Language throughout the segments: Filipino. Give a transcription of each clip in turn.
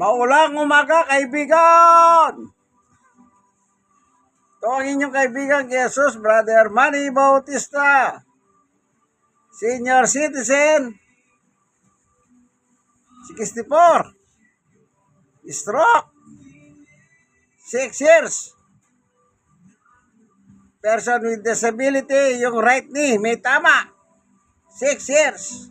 Maulang umaga, kaibigan! Ito ang inyong kaibigan, Jesus, Brother Manny Bautista. Senior citizen, 64. Stroke, 6 years. Person with disability, yung right knee, may tama. 6 years.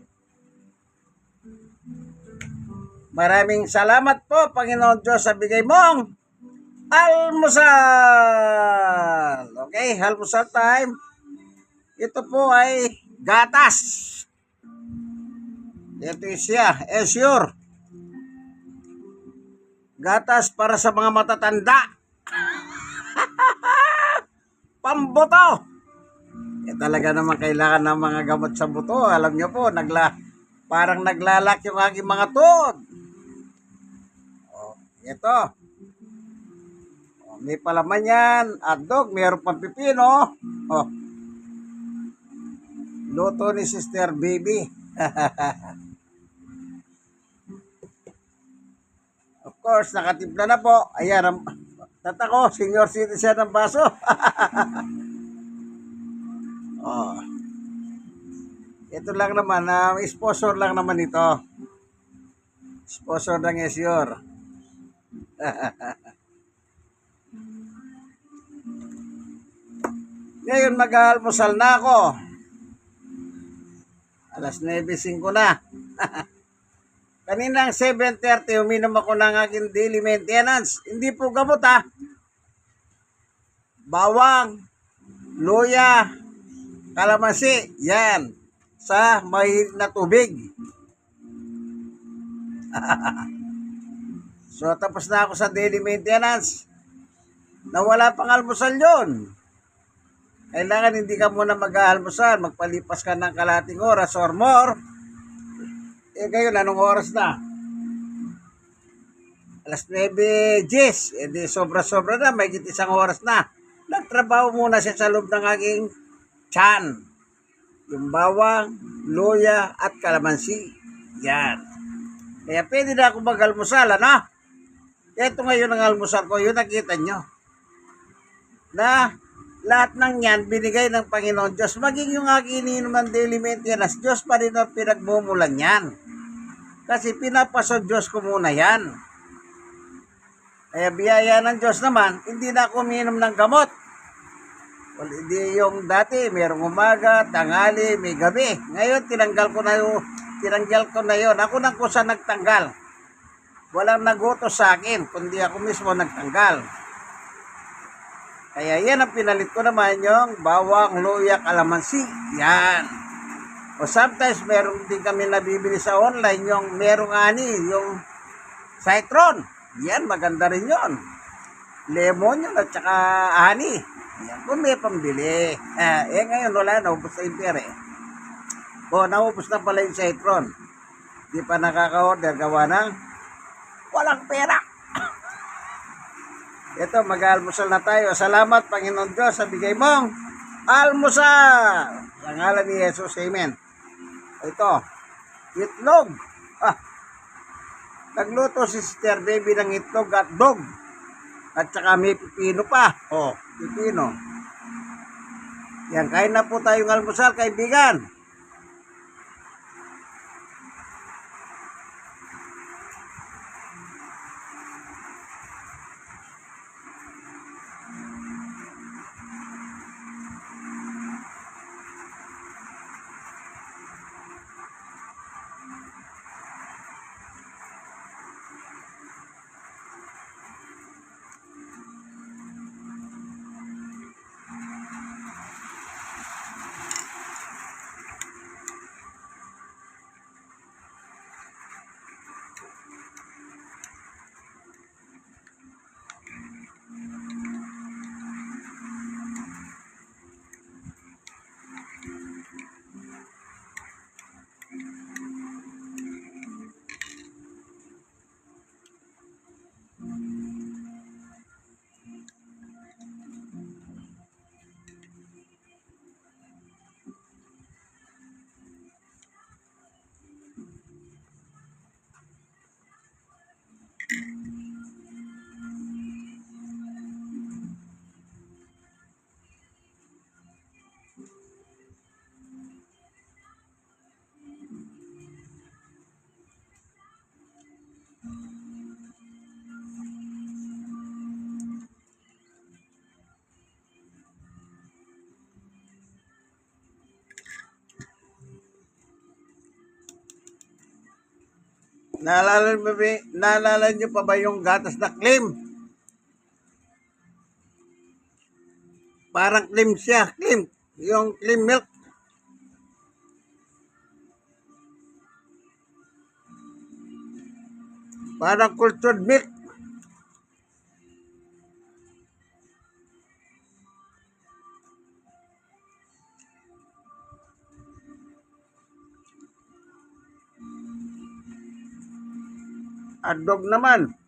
Maraming salamat po, Panginoon Diyos, sa bigay mong almusal. Okay, almusal time. Ito po ay gatas. Ito siya, Ensure. Gatas para sa mga matatanda. Pamboto. Eh talaga naman kailangan ng mga gamot sa buto. Alam niyo po, nagla, parang naglalak yung aking mga tuhod. Ito. Oh, may palaman yan. Hotdog, mayroon pang pipino. Oh. Luto ni Sister Baby. of course, nakatimpla na po. Ayan, tatako, senior citizen ng baso. oh. Ito lang naman, uh, sponsor lang naman ito. Sponsor ng Esyor. Ngayon mag-almusal na ako. Alas 9.05 na. Kaninang 7.30, uminom ako ng aking daily maintenance. Hindi po gamot ha. Bawang, luya, kalamansi, yan. Sa may na tubig. so tapos na ako sa daily maintenance. Nawala pang almusal yon. Kailangan hindi ka muna mag-aalmusal, magpalipas ka ng kalating oras or more. Eh ngayon, anong oras na? Alas 9, 10. Eh di sobra-sobra na, may isang oras na. Nagtrabaho muna siya sa loob ng aking tiyan. Yung bawang, luya, at kalamansi. Yan. Kaya pwede na ako mag-almusal, ano? Ito ngayon ang almusal ko, yun nakita nyo. Na lahat ng yan binigay ng Panginoon Diyos. Maging yung aking iniinuman daily maintenance, Diyos pa rin ang pinagmumulan yan. Kasi pinapasod Diyos ko muna yan. Kaya biyaya ng Diyos naman, hindi na ako umiinom ng gamot. Well, hindi yung dati, merong umaga, tangali, may gabi. Ngayon, tinanggal ko na yung, tinanggal ko na yon. Ako nang kusa nagtanggal. Walang nagutos sa akin, kundi ako mismo nagtanggal. Kaya yan ang pinalit ko naman yung bawang, luya, kalamansi. Yan. O sometimes meron din kami nabibili sa online yung merong ani, yung citron. Yan, maganda rin yon. Lemon yun at saka ani. Yan, kung may pambili. Eh, eh ngayon wala, naubos na yung pera eh. O, naubos na pala yung citron. Di pa nakaka-order, gawa ng walang pera. Ito, mag-almusal na tayo. Salamat, Panginoon Diyos, sa bigay mong almusal. Sa ngalan ni Jesus, Amen. Ito, itlog. Ah, nagluto si Sister Baby ng itlog at dog. At saka may pipino pa. Oh, pipino. Yan, kain na po tayong almusal, kaibigan. Naalala, ba, naalala niyo pa ba yung gatas na claim? Parang claim siya, claim. Yung claim milk. Parang cultured milk. Adog naman.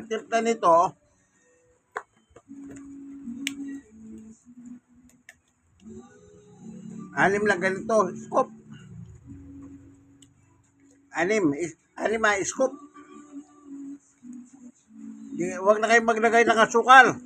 Ang timpla nito, anim lang ganito, scoop. Anim, anim ay scoop. Di, na kayo maglagay ng asukal.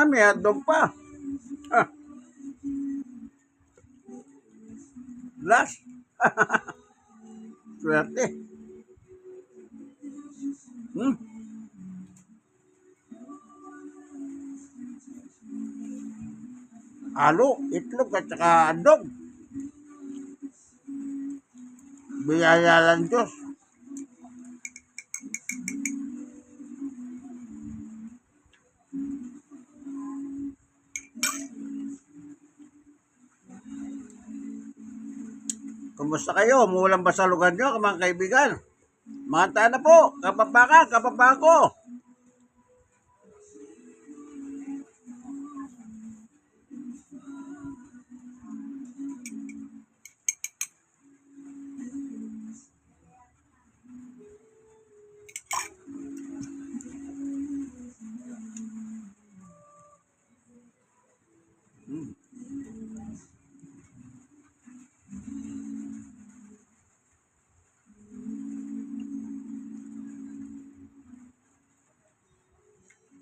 Na, may hotdog pa. Ah. Last. Swerte. Hmm. Halo, itlog at saka hotdog. Biyaya lang Diyos. Kumusta kayo? Umuulan ba sa lugar nyo, mga kaibigan? Mga na po, kapapakan, kapapako.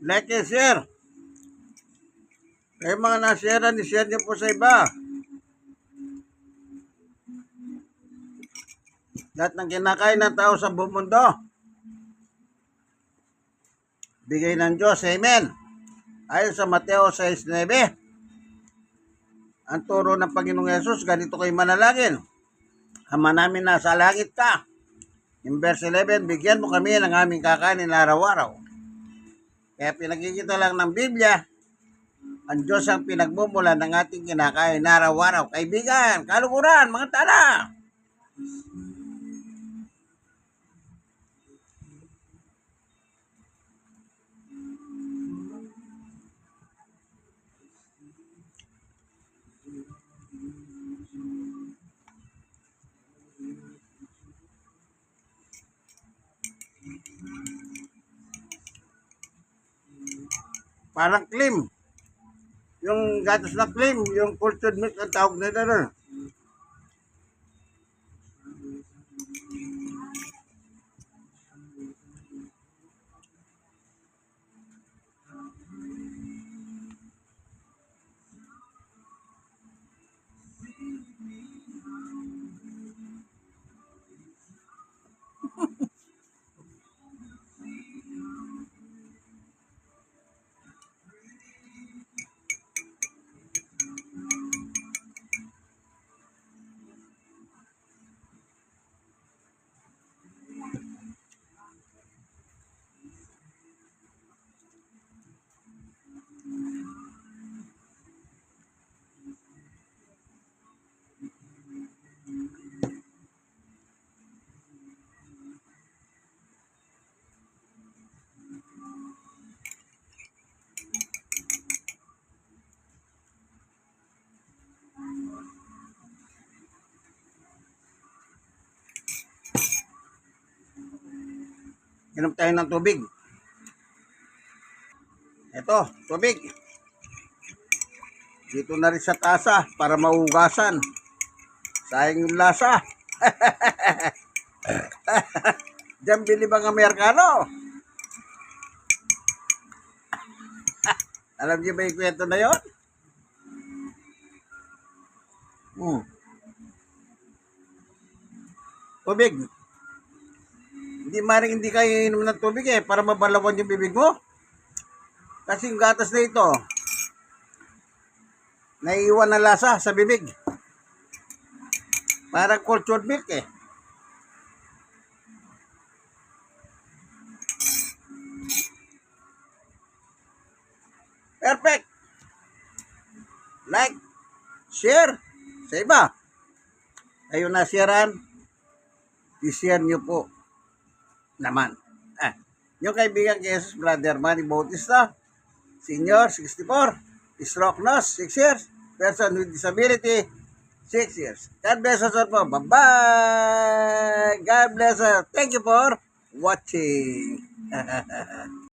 Like and share. Kayo mga nasira, ni-share niyo po sa iba. Lahat ng kinakain ng tao sa buong mundo. Bigay ng Diyos. Amen. Ayon sa Mateo 6.9. Ang turo ng Panginoong Yesus, ganito kayo manalangin. Ama namin nasa langit ka. In verse 11, bigyan mo kami ng aming kakanin araw-araw. Kaya pinagkikita lang ng Biblia, Ang Diyos ang pinagmumula ng ating kinakain na araw-araw. Kaibigan, kalukuran, mga tala. Parang clean. Yung gatas na clean, yung cultured milk ang tawag doon. Inom tayo ng tubig. Ito, tubig. Dito na rin sa tasa para maugasan. Sayang yung lasa. Diyan bili bang Amerikano? Alam niyo ba yung kwento na yon? Hmm. Tubig. Hindi maring hindi kayo inom ng tubig eh, para mabalawan yung bibig mo. Kasi yung gatas na ito, naiiwan na lasa sa bibig. Parang cultured milk eh. Perfect. Like, share sa iba. Ayun na sharean, i-share nyo po naman. Ah, yung kaibigan kay Jesus, Brother Manny Bautista, Senior, 64, stroke nurse, 6 years, person with disability, 6 years. God bless us all po. Bye-bye! God bless us. Thank you for watching.